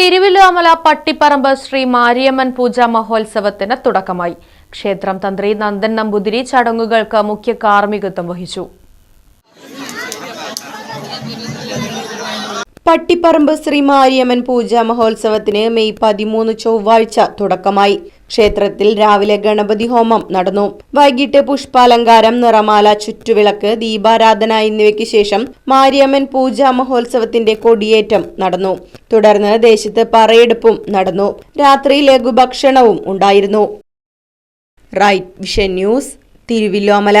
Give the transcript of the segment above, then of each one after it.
Thiruvillwamala Pattipparambu Shri Mariamman പൂജ മഹോത്സവത്തിന് തുടക്കമായി. ക്ഷേത്രം തന്ത്രി നന്ദൻ നമ്പൂതിരി ചടങ്ങുകൾക്ക് മുഖ്യ കാർമ്മികത്വം വഹിച്ചു. പട്ടിപ്പറമ്പ് ശ്രീ മാരിയമ്മൻ പൂജാ മഹോത്സവത്തിന് മെയ് പതിമൂന്ന് ചൊവ്വാഴ്ച തുടക്കമായി. ക്ഷേത്രത്തിൽ രാവിലെ ഗണപതി ഹോമം നടന്നു. വൈകിട്ട് പുഷ്പാലങ്കാരം നിറമാല ചുറ്റുവിളക്ക് ദീപാരാധന എന്നിവയ്ക്ക് ശേഷം മാരിയമ്മൻ പൂജാ മഹോത്സവത്തിന്റെ കൊടിയേറ്റം നടന്നു. തുടർന്ന് ദേശത്ത് പറയെടുപ്പും നടന്നു. രാത്രി ലഘുഭക്ഷണവും ഉണ്ടായിരുന്നു. Right vision news Thiruvillwamala.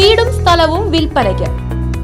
വീടും സ്ഥലവും വിൽപ്പനയ്ക്ക്.